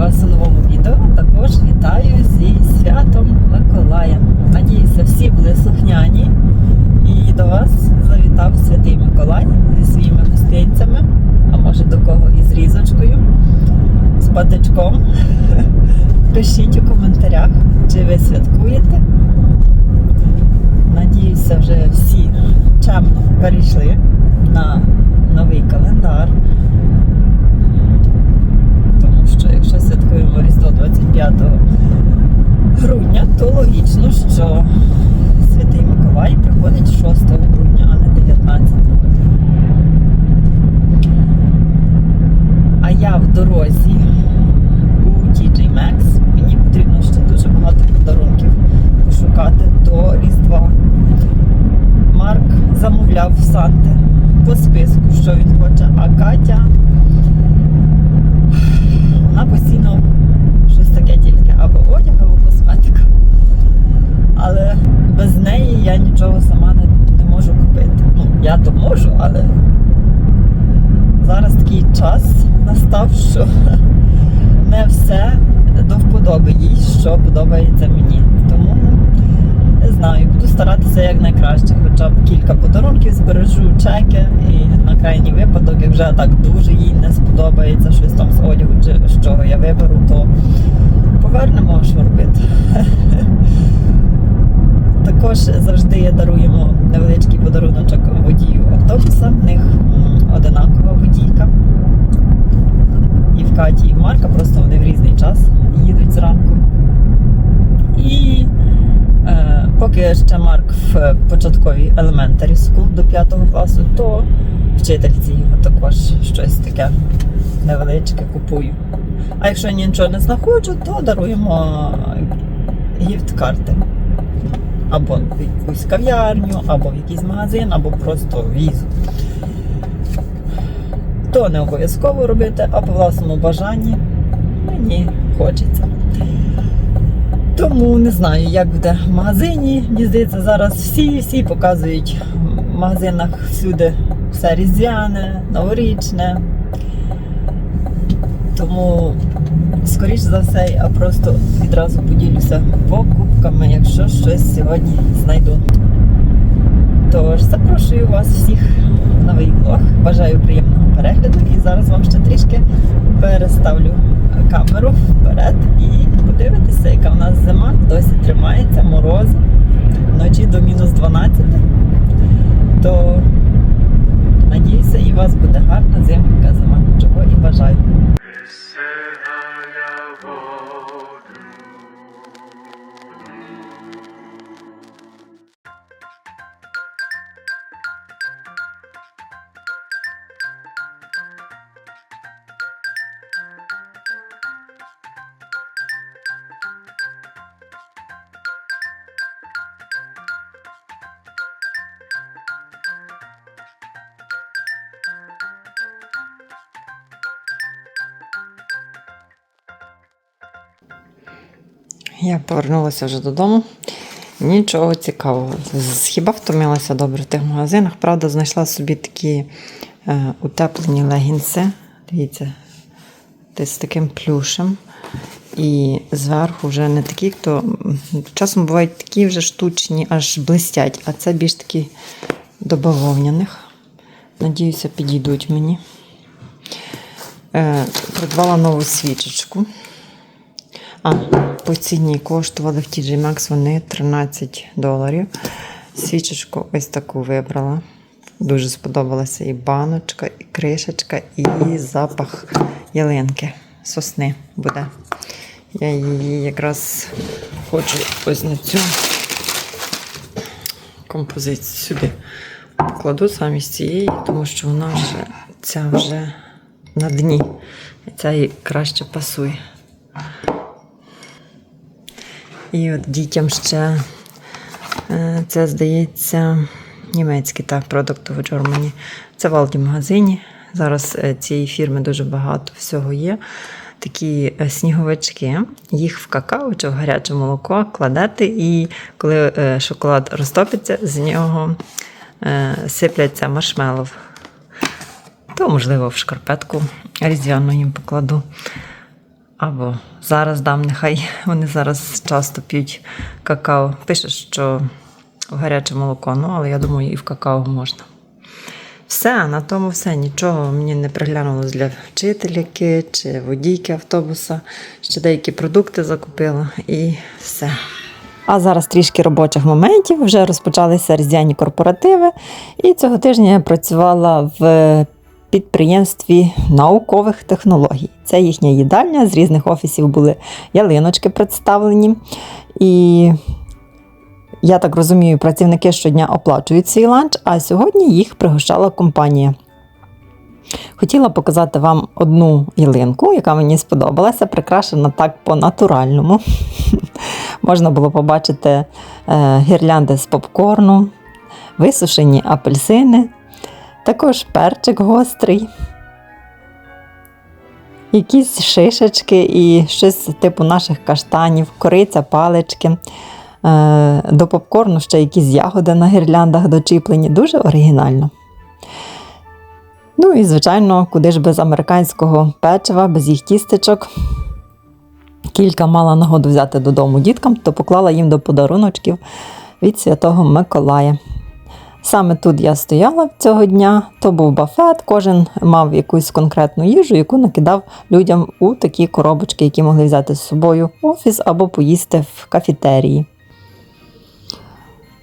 вас у новому відео. Також вітаю зі святом Миколая. Надіюся, всі були слухняні. І до вас завітав святий Миколай зі своїми гостинцями, а може до кого із різочкою, з патичком. Пишіть у коментарях, чи ви святкуєте. Надіюся, вже всі чемно перейшли на новий календар. Тому що якщо святкуємо Різдво 25 грудня, то логічно, що Святий Миколай приходить 6 грудня, а не 19. А я в дорозі у TJ Maxx. Мені потрібно ще дуже багато подарунків пошукати до Різдва. Марк замовляв в Санти по списку, що він хоче, а Катя вона постійно щось таке тільки або одяг, або косметика. Але без неї я нічого сама не, не можу купити. Ну, я то можу, але зараз такий час настав, що не все до вподоби їй, що подобається мені. Тому не знаю, буду старатися як найкраще, хоча б кілька подарунків збережу, чеки і на крайній випадок, як вже так дуже їй не сподобається щось там з одягу, чи з чого я виберу, то повернемо, що робити. Також завжди даруємо невеличкий подаруночок водію автобуса. В них м, одинакова водійка. І в Каті, і в Марка, просто вони в різний час їдуть зранку. І е, поки ще Марк в початковій elementary school до 5 класу, то вчительці його також щось таке невеличке купую. А якщо нічого не знаходжу, то даруємо гіфт-карти. Або в якусь кав'ярню, або в якийсь магазин, або просто візу. То не обов'язково робити, а по власному бажанні мені хочеться. Тому не знаю, як буде в магазині. Мені здається, зараз всі всі показують в магазинах всюди все різдвяне, новорічне. Тому, скоріш за все, я просто відразу поділюся покупками, якщо щось сьогодні знайду. Тож запрошую вас всіх новий влог. Бажаю приємного перегляду і зараз вам ще трішки переставлю камеру вперед і подивитися, яка в нас зима. Досі тримається морози. Вночі до мінус 12. То надіюся, і у вас буде гарна Я повернулася вже додому. Нічого цікавого. Хіба втомилася добре в тих магазинах. Правда, знайшла собі такі е, утеплені легінси. Дивіться, з таким плюшем. І зверху вже не такі, то м, часом бувають такі вже штучні, аж блистять, а це більш такі до бавовняних. Надіюся, підійдуть мені. Е, придбала нову свічечку. А, по ціні коштували в TJ Maxx вони 13 доларів. Свічечку ось таку вибрала. Дуже сподобалася і баночка, і кришечка, і запах ялинки, сосни буде. Я її якраз хочу ось на цю композицію сюди покладу замість цієї, тому що вона вже ця вже на дні. Ця їй краще пасує. І от дітям ще е, це, здається, німецький так, продукт в Germany. Це в Алді магазині. Зараз е, цієї фірми дуже багато всього є. Такі е, сніговички, їх в какао чи в гаряче молоко кладете, і коли шоколад розтопиться, з нього сипляться маршмелов. То, можливо, в шкарпетку різдвяну їм покладу. Або зараз дам, нехай вони зараз часто п'ють какао. Пише, що в гаряче молоко, ну, але я думаю, і в какао можна. Все, на тому все. Нічого мені не приглянулось для вчительки чи водійки автобуса. Ще деякі продукти закупила і все. А зараз трішки робочих моментів. Вже розпочалися різдвяні корпоративи. І цього тижня я працювала в підприємстві наукових технологій. Це їхня їдальня. З різних офісів були ялиночки представлені. І я так розумію, працівники щодня оплачують свій ланч, а сьогодні їх пригощала компанія. Хотіла показати вам одну ялинку, яка мені сподобалася, прикрашена так по-натуральному. Можна було побачити е, гірлянди з попкорну, висушені апельсини, також перчик гострий, якісь шишечки і щось типу наших каштанів, кориця, палички. Е, До попкорну ще якісь ягоди на гірляндах дочіплені. Дуже оригінально. Ну і, звичайно, куди ж без американського печива, без їх тістечок. Кілька мала нагоду взяти додому діткам, то поклала їм до подаруночків від Святого Миколая. Саме тут я стояла цього дня, то був бафет, кожен мав якусь конкретну їжу, яку накидав людям у такі коробочки, які могли взяти з собою в офіс або поїсти в кафетерії.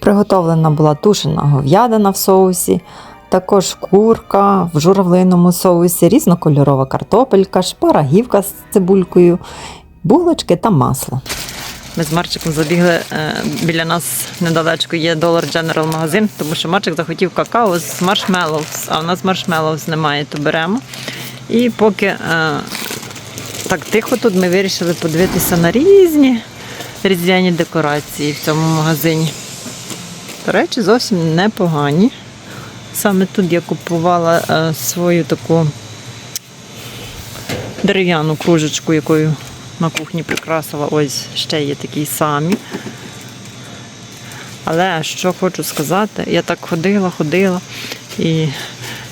Приготовлена була тушена говядина в соусі, також курка в журавлиному соусі, різнокольорова картопелька, шпарагівка з цибулькою, булочки та масло. Ми з Марчиком забігли е, біля нас недалечко є Dollar General магазин, тому що Марчик захотів какао з маршмеллоус, а в нас маршмеллоус немає, то беремо. І поки е, так тихо тут ми вирішили подивитися на різні різдвяні декорації в цьому магазині. До речі, зовсім непогані. Саме тут я купувала е, свою таку дерев'яну кружечку, якою на кухні прикрасила. Ось ще є такі самі. Але що хочу сказати, я так ходила, ходила і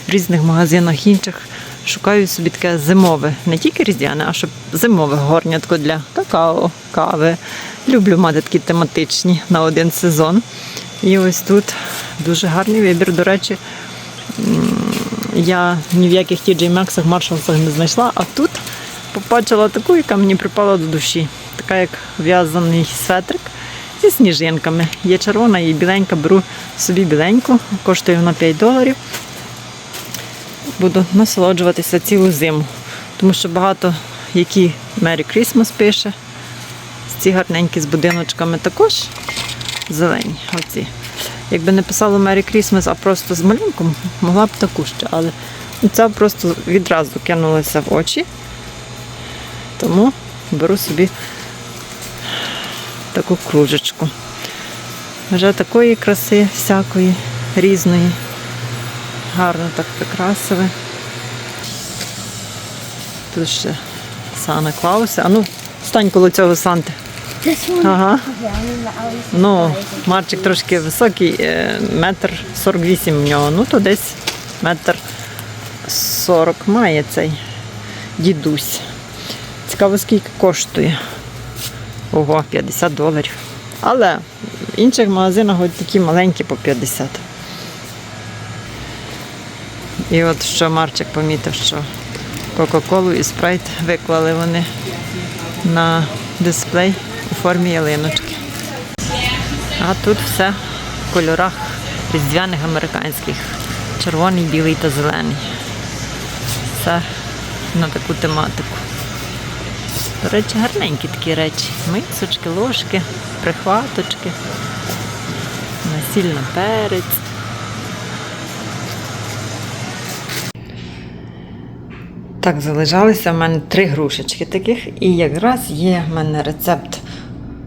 в різних магазинах інших шукаю собі таке зимове, не тільки різдвяне, а щоб зимове горнятко для какао, кави. Люблю мати такі тематичні на один сезон. І ось тут дуже гарний вибір. До речі, я ні в яких TJ Maxx, Маршалсах не знайшла, а тут побачила таку, яка мені припала до душі. Така як в'язаний светрик зі сніжинками. Є червона і біленька, беру собі біленьку, коштує вона 5 доларів. Буду насолоджуватися цілу зиму. Тому що багато які Merry Christmas пише. Ці гарненькі з будиночками також зелені. Оці. Якби не писало Merry Christmas, а просто з малюнком, могла б таку ще, але ця просто відразу кинулася в очі. Тому беру собі таку кружечку. Вже такої краси, всякої, різної. Гарно так прикрасили. Тут ще Санта Клауси. А ну, стань коло цього Санти. Ага. Ну. Марчик трошки високий, е, метр сорок вісім в нього. Ну, то десь метр сорок має цей дідусь. Цікаво, скільки коштує. Ого, 50 доларів. Але в інших магазинах ось такі маленькі по 50. І от що Марчик помітив, що Кока-Колу і спрайт виклали вони на дисплей у формі ялиночки. А тут все в кольорах різдвяних американських. Червоний, білий та зелений. Все на таку тематику. До речі, гарненькі такі речі. Мисочки, ложки, прихваточки, насільна перець. Так, залишалися в мене три грушечки таких, і якраз є в мене рецепт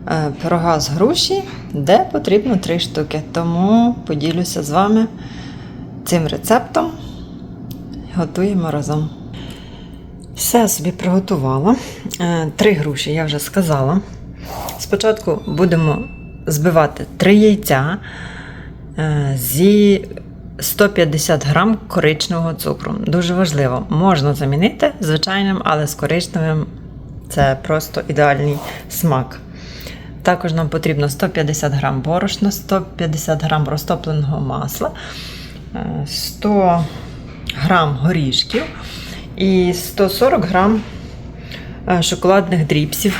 е, пирога з груші, де потрібно три штуки. Тому поділюся з вами цим рецептом. Готуємо разом. Все собі приготувала. Е, Три груші, я вже сказала. Спочатку будемо збивати три яйця е, зі 150 грам коричневого цукру. Дуже важливо. Можна замінити звичайним, але з коричневим Це просто ідеальний смак. Також нам потрібно 150 грам борошна, 150 грам розтопленого масла, е, 100 грам горішків і 140 грам е, шоколадних дріпсів.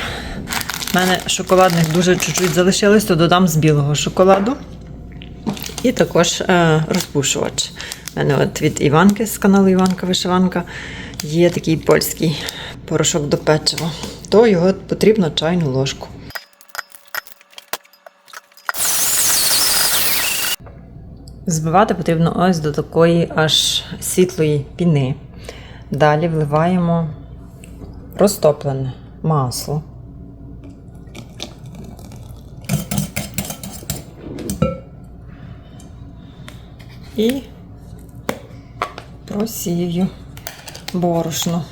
У мене шоколадних дуже чуть-чуть залишилось, то додам з білого шоколаду. І також е, розпушувач. У мене от від Іванки з каналу Іванка Вишиванка є такий польський порошок до печива. То його потрібно чайну ложку. Збивати потрібно ось до такої аж світлої піни. Далі вливаємо розтоплене масло. І просію борошно.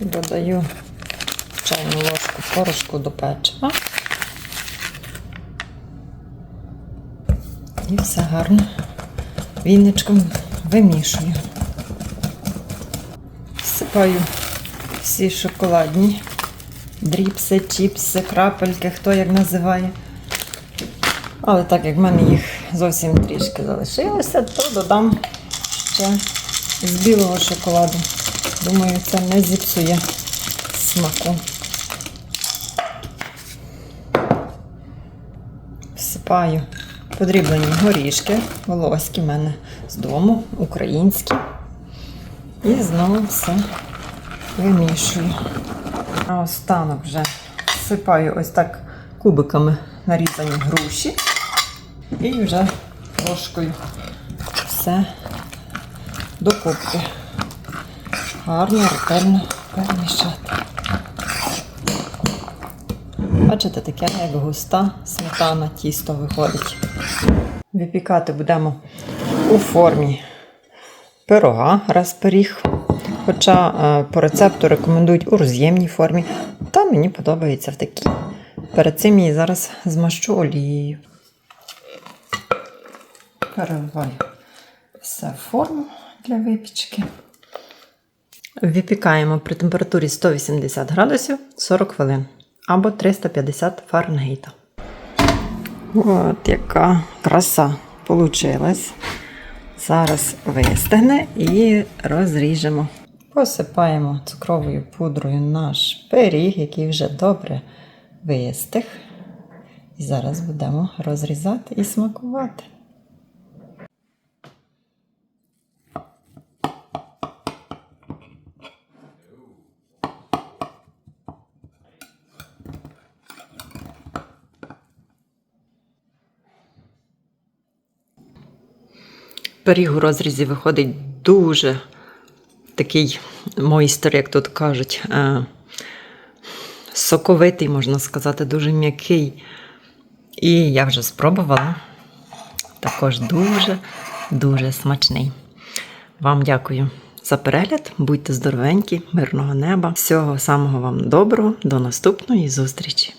Додаю чайну ложку порошку до печива. І все гарно вінничком вимішую. Всипаю всі шоколадні дріпси, чіпси, крапельки, хто як називає. Але так як в мене їх зовсім трішки залишилося, то додам ще з білого шоколаду. Думаю, це не зіпсує смаку. Всипаю подріблені горішки, волоські в мене з дому, українські. І знову все вимішую. А останок вже всипаю ось так кубиками нарізані груші. І вже ложкою все докупки. Гарно, ретельно перемішати. Бачите, таке як густа сметана тісто виходить. Випікати будемо у формі пирога, раз пиріг. Хоча е, по рецепту рекомендують у роз'ємній формі. Та мені подобається в такій. Перед цим її зараз змащу олією. Переливаю все в форму для випічки. Випікаємо при температурі 180 градусів 40 хвилин або 350 Фаренгейта. От яка краса получилась. Зараз вистигне і розріжемо. Посипаємо цукровою пудрою наш пиріг, який вже добре вистиг. І зараз будемо розрізати і смакувати. Пиріг у розрізі виходить дуже такий мойстер, як тут кажуть. е, Соковитий, можна сказати, дуже м'який. І я вже спробувала. Також дуже, дуже смачний. Вам дякую за перегляд. Будьте здоровенькі, мирного неба. Всього самого вам доброго. До наступної зустрічі!